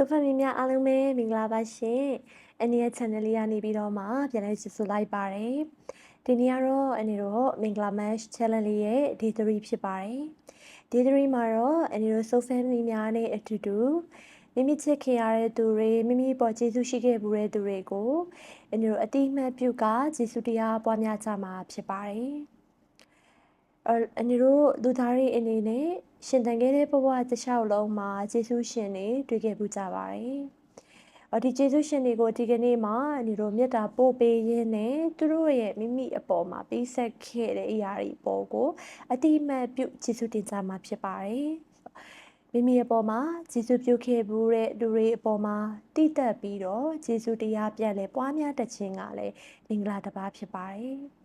ဆိုဖတ်မီများအားလုံးပဲမင်္ဂလာပါရှင်။အနေရဲ့ channel လေးကနေပြီးတော့မှပြန်လဲကြည့်ဆိုလိုက်ပါတယ်။ဒီနေ့ကတော့အနေတော့မင်္ဂလာ match challenge လေးရဲ့ day 3ဖြစ်ပါတယ်။ day 3မှာတော့အနေတို့ so family များနဲ့အတူတူမိမိချစ်ခင်ရတဲ့သူတွေမိမိပေါ်ကျေးဇူးရှိခဲ့မှုတဲ့သူတွေကိုအနေတို့အတိအမှတ်ပြုကကျေးဇူးတရားပွားများကြမှာဖြစ်ပါတယ်။အဲအနေတို့လူသားတွေအနေနဲ့ ရှင်တန်ခဲ့တဲ့ဘဝတစ်လျှောက်လုံးမှာယေရှုရှင်တွေတွေ့ခဲ့ပူကြပါတယ်။အော်ဒီယေရှုရှင်တွေကိုဒီကနေ့မှာညီတို့မေတ္တာပို့ပေးရင်းနဲ့သူတို့ရဲ့မိမိအပေါ်မှာပေးဆက်ခဲ့တဲ့အရာတွေပေါ်ကိုအတိအမှတ်ပြုယေရှုတင်ကြမှာဖြစ်ပါတယ်။မိမိအပေါ်မှာယေရှုပြုခဲ့ဘူးတဲ့လူတွေအပေါ်မှာတည်တက်ပြီးတော့ယေရှုတရားပြန်လဲပွားများတခြင်းကလည်းမင်္ဂလာတစ်ပါးဖြစ်ပါတယ်။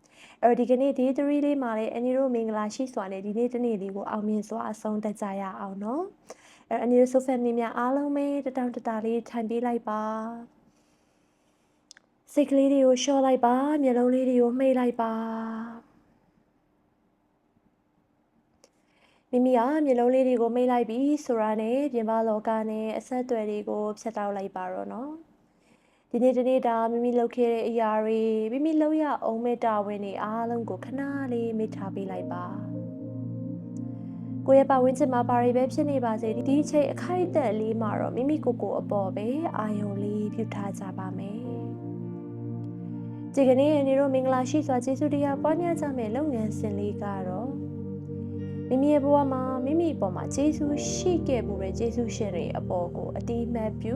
အဲ့တော့ဒီကနေ့ day 3လေးမှာလည်းအန်နီတို့မင်္ဂလာရှိစွာနဲ့ဒီနေ့တနေ့လေးကိုအောင်မြင်စွာအဆုံးသတ်ကြရအောင်နော်အဲ့အန်နီတို့ social media များအားလုံးပဲတတောင်တတာလေးထိုင်ပေးလိုက်ပါစိတ်ကလေးတွေကိုလျှော့လိုက်ပါမျက်လုံးလေးတွေကိုမှိတ်လိုက်ပါမိမိကမျက်လုံးလေးတွေကိုမိတ်လိုက်ပြီးဆိုတာနဲ့ပြင်ပလောကနဲ့အဆက်အသွယ်တွေကိုဖြတ်တောက်လိုက်ပါတော့နော် ဒီနေ့ဒီနေ့ဒါမိမိလုပ်ခဲ့တဲ့အရာတွေမိမိလုပ်ရအောင်မဲ့တာဝန်တွေအားလုံးကိုခဏလေးမေ့ထားပေးလိုက်ပါကိုယ့်ရဲ့ပတ်ဝန်းကျင်မှာဘာတွေပဲဖြစ်နေပါစေဒီအချိန်အခိုက်အတန့်လေးမှာတော့မိမိကိုယ်ကိုအပေါ်ပဲအာယုံလေးပြုထားကြပါမယ်ဒီကနေ့အနေတို့မင်္ဂလာရှိစွာကျေးဇူးတရားပွားများကြမယ်လုပ်ငန်းစဉ်လေးကတော့ မိမိရဲ့ဘဝမှာမိမိအပေါ်မှာကျေးဇူးရှိခဲ့မှုတဲ့ကျေးဇူးရှင်တွေအပေါ်ကိုအတိအမှတ်ပြု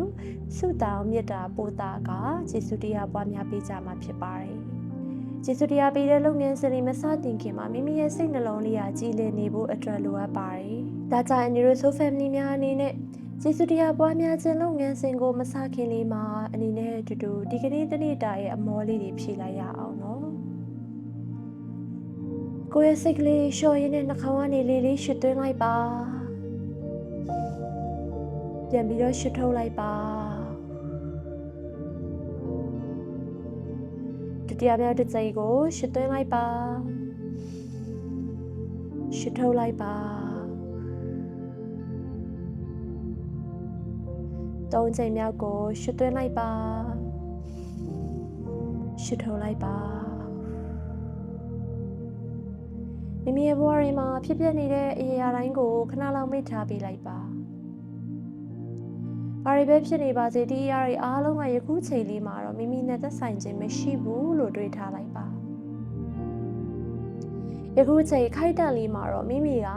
ဆုတောင်းမေတ္တာပို့တာကကျေးဇူးတရားပွားများပေးကြမှာဖြစ်ပါတယ်။ကျေးဇူးတရားပေးတဲ့လုပ်ငန်းစဉ်တွေမစတင်ခင်မှာမိမိရဲ့စိတ်နှလုံးလေးဟာကြည်လင်နေဖို့အတွက်လိုအပ်ပါတယ်။ဒါကြောင့်အနေနဲ့ဆို family များအနေနဲ့ကျေးဇူးတရားပွားများခြင်းလုပ်ငန်းစဉ်ကိုမစခင်လေးမှာအနေနဲ့အတူတူဒီကနေ့တနေ့တာရဲ့အမောလေးတွေဖြည့်လိုက်ရအောင်နော်။ ကိုယ့်ရဲ့စိတ်ကလေးလျှော်ရင်းနဲ့နှာခေါင်းကနေလေးလေးရှစ်သွင်းလိုက်ပါပြန်ပြီးတော့ရှစ်ထုတ်လိုက်ပါဒုတိယမြောက်တစ်ကြိမ်ကိုရှစ်သွင်းလိုက်ပါရှစ်ထုတ်လိုက်ပါသုံးချိန်မြောက်ကိုရှစ်သွင်းလိုက်ပါရှစ်ထုတ်လိုက်ပါ မိမိရဲ့ဘဝတွေမှာဖြစ်ပျက်နေတဲ့အရာတိုင်းကိုခဏလောက်မေ့ထားပေးလိုက်ပါ။ဘာတွေပဲဖြစ်နေပါစေဒီအရာတွေအားလုံးကယခုချိန်လေးမှာတော့မိမိနဲ့သက်ဆိုင်ခြင်းမရှိဘူးလို့တွေးထားလိုက်ပါ။ယခုချိန်ခိုက်တန့်လေးမှာတော့မိမိက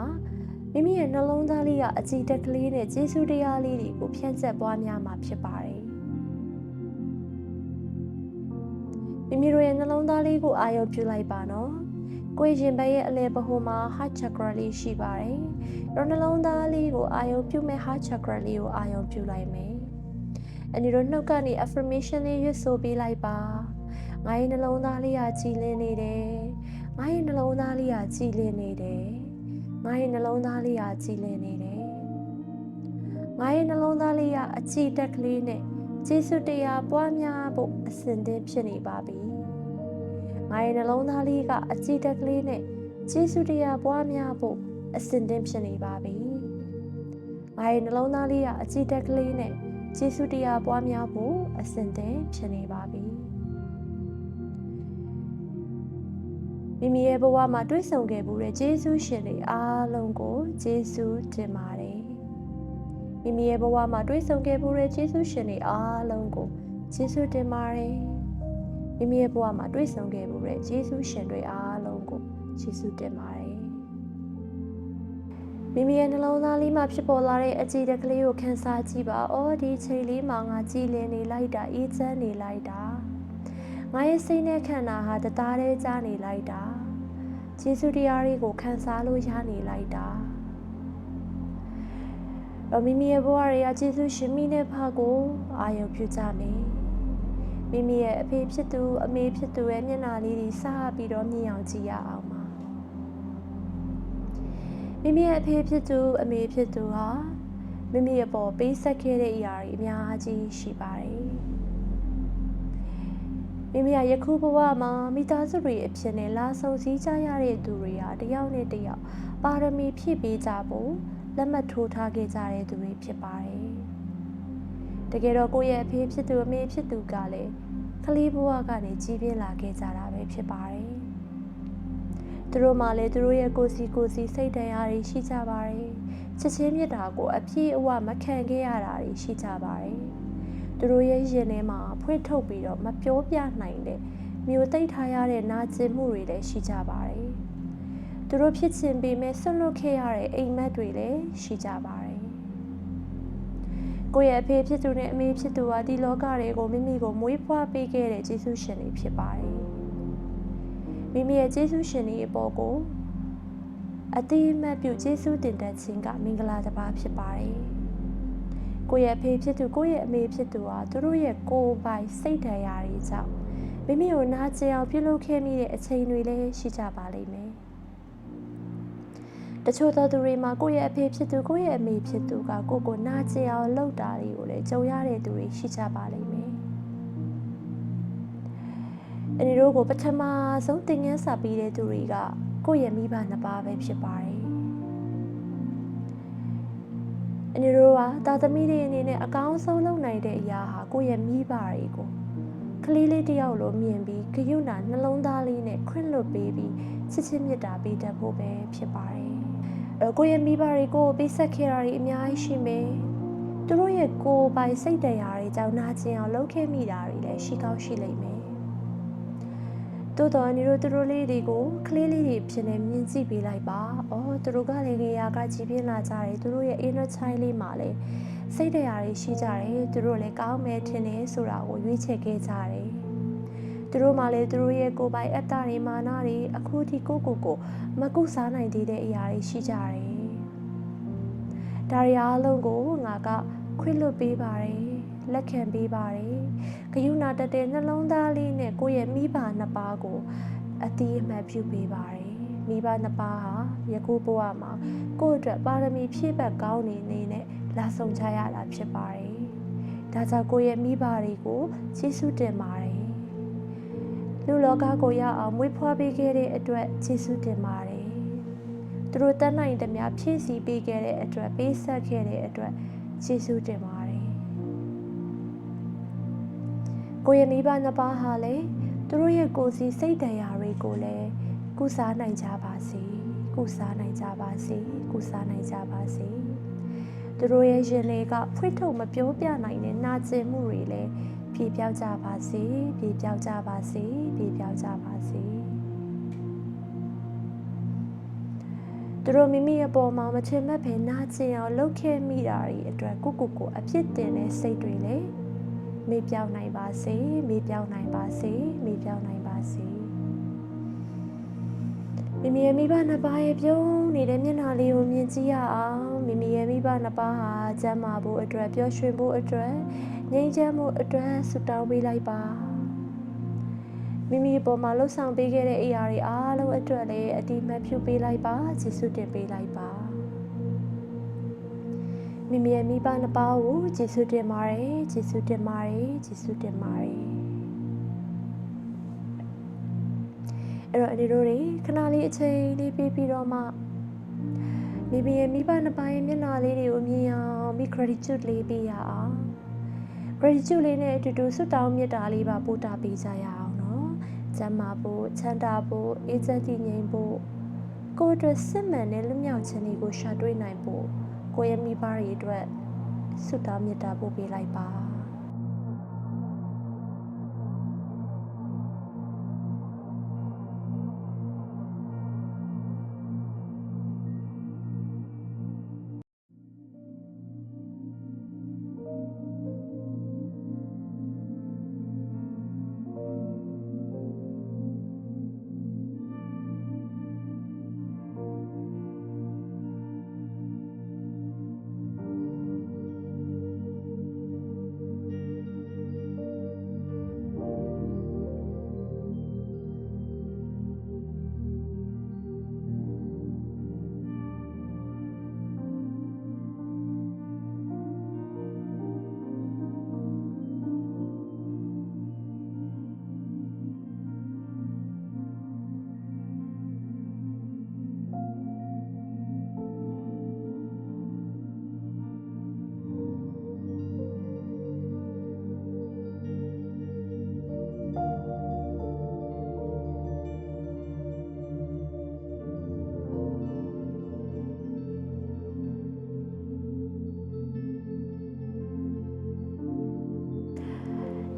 မိမိရဲ့နှလုံးသားလေးကအကြည်တက်ကလေးနဲ့ကျေးဇူးတရားလေးတွေကိုဖြန့်ကျက်ပွားများမှာဖြစ်ပါတယ်။မိမိတို့ရဲ့နှလုံးသားလေးကိုအာရုံပြုလိုက်ပါနော်။ ကိုယ်ရင်ဘက်ရဲ့အလယ်ပဟိုမှာ heart chakra လေးရှိပါတယ်။တော့နှလုံးသားလေးကိုအာယုံပြုမဲ့ heart chakra လေးကိုအာယုံပြုလိုက်မယ်။အဲဒီတော့နှုတ်ကနေ affirmation လေးရွတ်ဆိုပေးလိုက်ပါ။ငါရဲ့နှလုံးသားလေးကကြည်လင်နေတယ်။ငါရဲ့နှလုံးသားလေးကကြည်လင်နေတယ်။ငါရဲ့နှလုံးသားလေးကကြည်လင်နေတယ်။ငါရဲ့နှလုံးသားလေးကအကြည်တက်ကလေးနဲ့ကျေးဇူးတရားပွားများဖို့အစဉ်သင်းဖြစ်နေပါပြီ။ ငါရဲ့နှလုံးသားလေးကအကြည်တက်ကလေးနဲ့ကျေးဇူးတရားပွားများဖို့အစဉ်သင်းဖြစ်နေပါပြီ။ငါရဲ့နှလုံးသားလေးကအကြည်တက်ကလေးနဲ့ကျေးဇူးတရားပွားများဖို့အစဉ်သင်းဖြစ်နေပါပြီ။မိမိရဲ့ဘဝမှာတွေ့ဆုံခဲ့မှုတဲ့ကျေးဇူးရှင်တွေအားလုံးကိုကျေးဇူးတင်ပါတယ်။မိမိရဲ့ဘဝမှာတွေ့ဆုံခဲ့မှုတဲ့ကျေးဇူးရှင်တွေအားလုံးကိုကျေးဇူးတင်ပါတယ်။ မိမိရဲ့ဘဝမှာတွေ့ဆုံခဲ့မှုတဲ့ယေရှုရှင်တွေအားလုံးကိုယေရှုတင်ပါတယ်မိမိရဲ့နှလုံးသားလေးမှာဖြစ်ပေါ်လာတဲ့အကြည်တကလေးကိုခန်းစားကြည့်ပါ။အော်ဒီချိန်လေးမှာငါကြည်လင်နေလိုက်တာအေးချမ်းနေလိုက်တာ။ငါရဲ့စိတ်နဲ့ခန္ဓာဟာတသားတည်းကြားနေလိုက်တာ။ယေရှုတရားတွေကိုခန်းစားလို့ရနေလိုက်တာ။တော့မိမိရဲ့ဘဝတွေကယေရှုရှင်မိနဲ့ဖကိုအာရုံပြုကြမယ်။ မိမိရဲ့အဖေဖြစ်သူအမေဖြစ်သူရဲ့မျက်နှာလေးတွေစားပြီးတော့မြင်အောင်ကြည့်ရအောင်ပါမိမိရဲ့အဖေဖြစ်သူအမေဖြစ်သူဟာမိမိရဲ့ပေါ်ပေးဆက်ခဲ့တဲ့အရာတွေအများကြီးရှိပါတယ်မိမိရဲ့ယခုဘဝမှာမိသားစုတွေအဖြစ်နဲ့လာဆုံစည်းကြရတဲ့သူတွေဟာတယောက်နဲ့တယောက်ပါရမီဖြည့်ပေးကြဖို့လက်မှတ်ထိုးထားခဲ့ကြတဲ့သူတွေဖြစ်ပါတယ် တကယ်တော့ကိုယ့်ရဲ့အဖေဖြစ်သူအမေဖြစ်သူကလည်းကလေးဘဝကနေကြီးပြင်းလာခဲ့ကြတာပဲဖြစ်ပါတယ်သူတို့မှလည်းသူတို့ရဲ့ကိုယ်စီကိုယ်စီစိတ်တရားတွေရှိကြပါတယ်ချစ်ချင်းမြတ်တာကိုအပြည့်အဝမခံခဲ့ရတာတွေရှိကြပါတယ်သူတို့ရဲ့ရင်ထဲမှာဖွင့်ထုတ်ပြီးတော့မပြောပြနိုင်တဲ့မျိုးသိမ့်ထားရတဲ့နာကျင်မှုတွေလည်းရှိကြပါတယ်သူတို့ဖြစ်ချင်ပေမဲ့ဆွလွတ်ခဲ့ရတဲ့အိမ်မက်တွေလည်းရှိကြပါတယ် ကိုယ့်ရဲ့အဖေဖြစ်သူနဲ့အမေဖြစ်သူဟာဒီလောကတွေကိုမိမိကိုမွေးဖွားပေးခဲ့တဲ့ယေရှုရှင်တွေဖြစ်ပါတယ်မိမိရဲ့ယေရှုရှင်တွေအပေါ်ကိုအတိအမှတ်ပြုယေရှုတင်တဲ့ခြင်းကမင်္ဂလာတစ်ပါးဖြစ်ပါတယ်ကိုယ့်ရဲ့အဖေဖြစ်သူကိုယ့်ရဲ့အမေဖြစ်သူဟာသူတို့ရဲ့ကိုယ်ပိုင်စိတ်ဓာတ်ရာတွေကြောင့်မိမိကိုနာကျင်အောင်ပြုလုပ်ခဲ့မိတဲ့အချိန်တွေလည်းရှိကြပါလိမ့်မယ် တချို့သောသူတွေမှာကိုယ့်ရဲ့အဖေဖြစ်သူကိုယ့်ရဲ့အမေဖြစ်သူကကိုယ့်ကိုနာကျင်အောင်လုပ်တာတွေကိုလည်းကြုံရတဲ့သူတွေရှိကြပါလိမ့်မယ်။အဲဒီတို့ကိုပထမဆုံးသင်ခန်းစာပေးတဲ့သူတွေကကိုယ့်ရဲ့မိဘနှစ်ပါးပဲဖြစ်ပါတယ်။အဲဒီတို့ကတာသမီတွေအနေနဲ့အကောင်းဆုံးလုပ်နိုင်တဲ့အရာဟာကိုယ့်ရဲ့မိဘတွေကိုကလေးလေးတယောက်လိုမြင်ပြီးဂယုဏနှလုံးသားလေးနဲ့ခွင့်လွှတ်ပေးပြီးချစ်ချင်းမြတ်တာပေးတတ်ဖို့ပဲဖြစ်ပါတယ်အဲ ကိုယ့်ရဲ့မိဘတွေကိုပေးဆက်ခဲ့တာတွေအများကြီးရှိမယ်သူတို့ရဲ့ကိုယ်ပိုင်စိတ်တရားတွေကြောင့်နာကျင်အောင်လုပ်ခဲ့မိတာတွေလည်းရှိကောင်းရှိလိမ့်မယ်တိုးတော်အနေတို့သူတို့လေးတွေကိုကလေးလေးတွေဖြစ်နေမြင်ကြည့်ပေးလိုက်ပါ။အော်သူတို့ကလည်းနေရာကကြည်ပြင်းလာကြတယ်သူတို့ရဲ့ inner child လေးမှာလည်းစိတ်တရားတွေရှိကြတယ်သူတို့လည်းကောင်းမယ်ထင်တယ်ဆိုတာကိုရွေးချယ်ခဲ့ကြတယ် သူတို့မှလည်းသူတို့ရဲ့ကိုယ်ပိုင်အတ္တတွေမာနတွေအခုထိကိုကိုကိုမကုစားနိုင်သေးတဲ့အရာတွေရှိကြတယ်ဒါရီအားလုံးကိုငါကခွင့်လွတ်ပေးပါတယ်လက်ခံပေးပါတယ်ဂယုဏတတဲ့နှလုံးသားလေးနဲ့ကိုယ့်ရဲ့မိဘနှစ်ပါးကိုအတိအမှတ်ပြုပေးပါတယ်မိဘနှစ်ပါးဟာယခုဘဝမှာကိုယ့်အတွက်ပါရမီဖြည့်ဘက်ကောင်းနေနေနဲ့လာဆောင်ကြရတာဖြစ်ပါတယ်။ဒါကြောင့်ကိုယ့်ရဲ့မိဘတွေကိုကျေးဇူးတင်ပါတယ်။ လူလောကကိုရအောင်မွေးဖွားပေးခဲ့တဲ့အတွက်ကျေးဇူးတင်ပါတယ်။သူတို့တတ်နိုင်သမျှဖြည့်ဆည်းပေးခဲ့တဲ့အတွက်ပေးဆက်ခဲ့တဲ့အတွက်ကျေးဇူးတင်ပါတယ်။ကိုယ့်ရဲ့မိဘနှစ်ပါးဟာလည်းသူတို့ရဲ့ကိုယ်စီစိတ်တရားတွေကိုလည်းကုစားနိုင်ကြပါစေ။ကုစားနိုင်ကြပါစေ။ကုစားနိုင်ကြပါစေ။သူတို့ရဲ့ရင်တွေကဖွင့်ထုတ်မပြောပြနိုင်တဲ့နာကျင်မှုတွေလည်း ပြေပြောက်ကြပါစေပြေပြောက်ကြပါစေပြေပြောက်ကြပါစေသူတို့မိမိရဲ့ပေါ်မှာမချင်မဲ့ပဲနာကျင်အောင်လုပ်ခဲ့မိတာတွေအတွက်ကိုကိုကိုအပြစ်တင်တဲ့စိတ်တွေလည်းမေ့ပြောင်းနိုင်ပါစေမေ့ပြောင်းနိုင်ပါစေမေ့ပြောင်းနိုင်ပါစေမိမိရဲ့မိဘနှစ်ပါးရဲ့ပြုံးနေတဲ့မျက်နှာလေးကိုမြင်ကြည့်ရအောင်မိမိရဲ့မိဘနှစ်ပါးဟာကျမ်းမာဖို့အတွက်ပျော်ရွှင်ဖို့အတွက် ငြိမ်းချမ်းဖို့အတွက်ဆုတောင်းပေးလိုက်ပါမိမိအပေါ်မှာလှုပ်ဆောင်ပေးခဲ့တဲ့အရာတွေအားလုံးအတွက်လည်းအတိမတ်ပြုပေးလိုက်ပါယေရှုတင်ပေးလိုက်ပါမိမိရဲ့မိဘနှစ်ပါးကိုယေရှုတင်ပါတယ်ယေရှုတင်ပါတယ်ယေရှုတင်ပါတယ်အဲ့တော့ဒီတို့တွေခဏလေးအချိန်လေးပြီးပြီးတော့မှမိမိရဲ့မိဘနှစ်ပါးရဲ့မျက်နှာလေးတွေကိုမြင်အောင်ပြီး gratitude လေးပေးရအောင် gratitude လေးနဲ့အတူတူဆုတောင်းမေတ္တာလေးပါပို့တာပေးကြရအောင်နော်ကျမ်းမာဖို့ချမ်းသာဖို့အေးချမ်းတည်ငြိမ်ဖို့ကိုယ်အတွက်စစ်မှန်တဲ့လွတ်မြောက်ခြင်းတွေကိုရှာတွေ့နိုင်ဖို့ကိုယ့်ရဲ့မိဘတွေအတွက်ဆုတောင်းမေတ္တာပို့ပေးလိုက်ပါ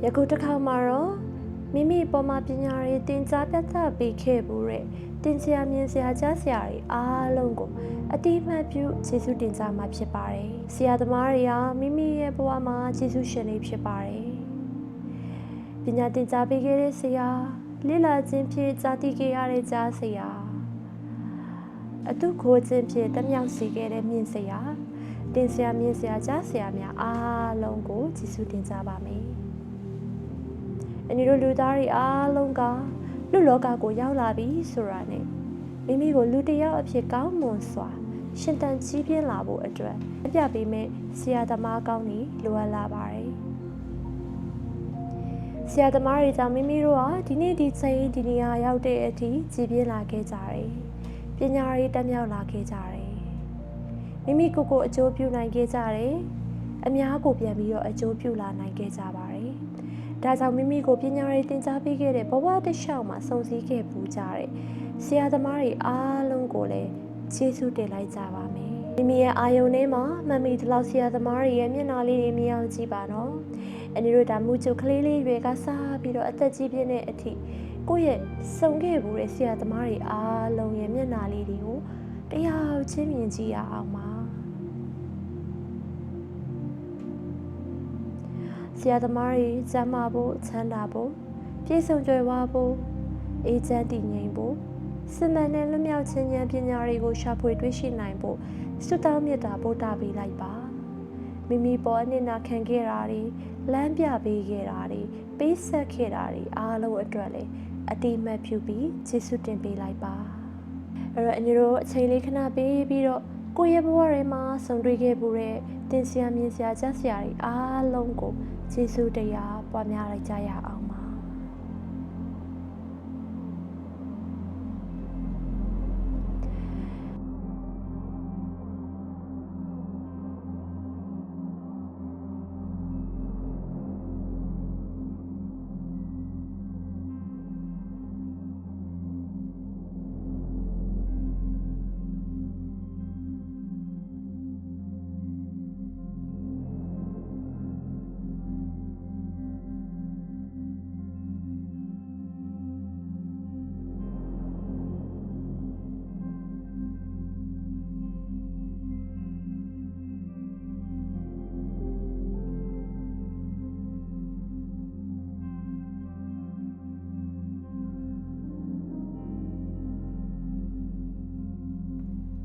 ယခုတစ်ခါမှာတော့မိမိပေါ်မှာပညာရေးသင်ကြားပြသပေးခဲ့ဘူးတဲ့တင်ဆရာမြင်ဆရာကြားဆရာတွေအားလုံးကိုအတိအမှတ်ပြုကျေးဇူးတင်ကြမှာဖြစ်ပါတယ်။ဆရာသမားတွေကမိမိရဲ့ဘဝမှာကျေးဇူးရှင်တွေဖြစ်ပါတယ်။ပညာသင်ကြားပေးခဲ့တဲ့ဆရာလိလာခြင်းဖြင့်ကြားသိခဲ့ရတဲ့ကြားဆရာအတုခိုးခြင်းဖြင့်တမြောက်စီခဲ့တဲ့မြင့်ဆရာတင်ဆရာမြင့်ဆရာကြားဆရာများအားလုံးကိုကျေးဇူးတင်ကြပါမယ်။ အနီတို့လူသားတွေအားလုံးကလူလောကကိုရောက်လာပြီဆိုတာနဲ့မိမိကိုလူတစ်ယောက်အဖြစ်ကောင်းမွန်စွာရှင်တန်ကြီးပြင်းလာဖို့အတွက်အပြပေးမဲ့ဆရာသမားကောင်းကြီးလိုအပ်လာပါတယ်။ဆရာသမားတွေကြောင့်မိမိတို့ဟာဒီနေ့ဒီချိန်ဒီနေရာရောက်တဲ့အထိကြီးပြင်းလာခဲ့ကြတယ်။ပညာရေးတက်မြောက်လာခဲ့ကြတယ်။မိမိကိုယ်ကိုအကျိုးပြုနိုင်ခဲ့ကြတယ်။အများကိုပြန်ပြီးတော့အကျိုးပြုလာနိုင်ခဲ့ကြပါတယ်။ ဒါကြောင့်မိမိကိုပညာရေးသင်ကြားပေးခဲ့တဲ့ဘဝတစ်လျှောက်မှာစုံစည်းခဲ့ပူကြတဲ့ဆရာသမားတွေအားလုံးကိုလည်းကျေးဇူးတင်လိုက်ကြပါမယ်။မိမိရဲ့အာယုံထဲမှာမမီဒီလောက်ဆရာသမားတွေရဲ့မျက်နှာလေးတွေမြင်အောင်ကြည့်ပါနော်။အနေတို့ဒါမူချုပ်ကလေးလေးတွေကစားပြီးတော့အသက်ကြီးပြင်းတဲ့အထိကိုယ့်ရဲ့စုံခဲ့ဘူးတဲ့ဆရာသမားတွေအားလုံးရဲ့မျက်နှာလေးတွေကိုတရားချင်းမြင်ကြည့်ရအောင်ပါ။ ဆရာသမားတွေစမ်းမဖို့ချမ်းသာဖို့ပြည့်စုံကြွယ်ဝဖို့အေးချမ်းတည်ငြိမ်ဖို့စမန်နဲ့လွတ်မြောက်ခြင်းဉာဏ်ပညာတွေကိုရှာဖွေတွေ့ရှိနိုင်ဖို့စွတောင်းမြတ်တာပို့တာပေးလိုက်ပါမိမိပေါ်အနစ်နာခံခဲ့တာတွေလမ်းပြပေးခဲ့တာတွေပေးဆက်ခဲ့တာတွေအားလုံးအတွက်လည်းအတိမတ်ပြုပြီးကျေးဇူးတင်ပေးလိုက်ပါအဲ့တော့အညီတို့အချိန်လေးခဏပေးပြီးတော့ ကိုယ့်ရဲ့ဘဝထဲမှာဆုံတွေ့ခဲ့မှုတဲ့တင်ဆရာမြင်ဆရာကြားဆရာတွေအားလုံးကိုကျေးဇူးတရားပွားများလိုက်ကြရအောင်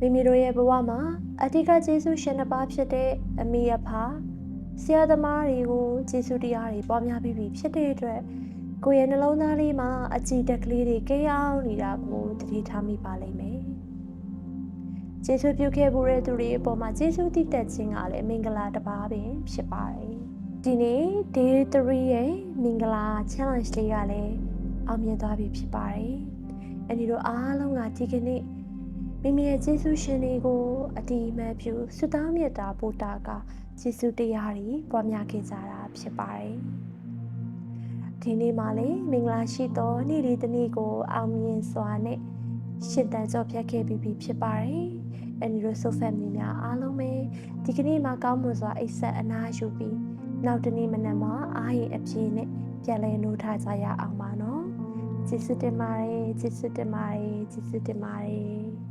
မိမိတို့ရဲ့ဘဝမှာအဓိကကျေးဇူးရှင်နှစ်ပါးဖြစ်တဲ့အမိအဖဆရာသမားတွေကိုကျေးဇူးတရားတွေပွားများပြီးပြီဖြစ်တဲ့အတွက်ကိုယ့်ရဲ့နှလုံးသားလေးမှာအကြည်တက်ကလေးတွေကြေးအောင်နေတာကိုတတိထားမိပါလိမ့်မယ်။ကျေးဇူးပြုခဲ့မှုတဲ့သူတွေအပေါ်မှာကျေးဇူးတည်တက်ခြင်းကလည်းမင်္ဂလာတစ်ပါးပင်ဖြစ်ပါတယ်။ဒီနေ့ day 3ရဲ့မင်္ဂလာ challenge လေးကလည်းအောင်မြင်သွားပြီဖြစ်ပါတယ်။အဲဒီတော့အားလုံးကဒီကနေ့ မိမိရဲ့ကျေးဇူးရှင်တွေကိုအတိအမှန်ပြုဆုတောင်းမြတ်တာပို့တာကကျေးဇူးတရားတွေပွားများခဲ့ကြတာဖြစ်ပါတယ်။ဒီနေ့မှလည်းမင်္ဂလာရှိသောနေ့ဒီတစ်နေ့ကိုအောင်မြင်စွာနဲ့ရှင်တန်ကြော့ဖြတ်ခဲ့ပြီးပြီဖြစ်ပါတယ်။အဲဒီလိုဆိုဖက်မီများအားလုံးပဲဒီကနေ့မှကောင်းမွန်စွာအိတ်ဆက်အနာယူပြီးနောက်တနေ့မနက်မှာအားရင်အပြည့်နဲ့ပြန်လည်နိုးထကြရအောင်ပါနော်။ကျေးဇူးတင်ပါတယ်ကျေးဇူးတင်ပါတယ်ကျေးဇူးတင်ပါတယ်